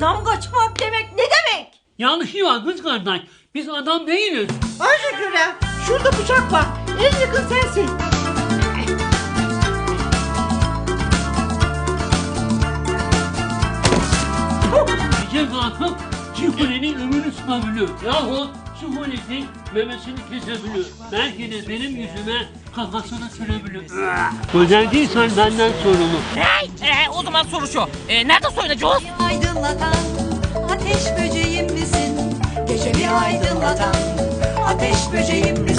yok demek ne demek? Yanlışı var kız kardeş. Biz adam değiliz. Ayşe Gürem şurada bıçak var. En yakın sensin. Gece kalkıp Şifulenin ömrünü tutabiliyor. Yahu Şifulenin memesini kesebiliyor. Belki de benim yüzüme kafasını sürebiliyor. Özel değilsen benden sorumlu. Hey, ee, o zaman soru şu. Ee, nerede soyunacağız? Aydınlatan ateş böceğim misin? Gecemi aydınlatan ateş böceğim misin?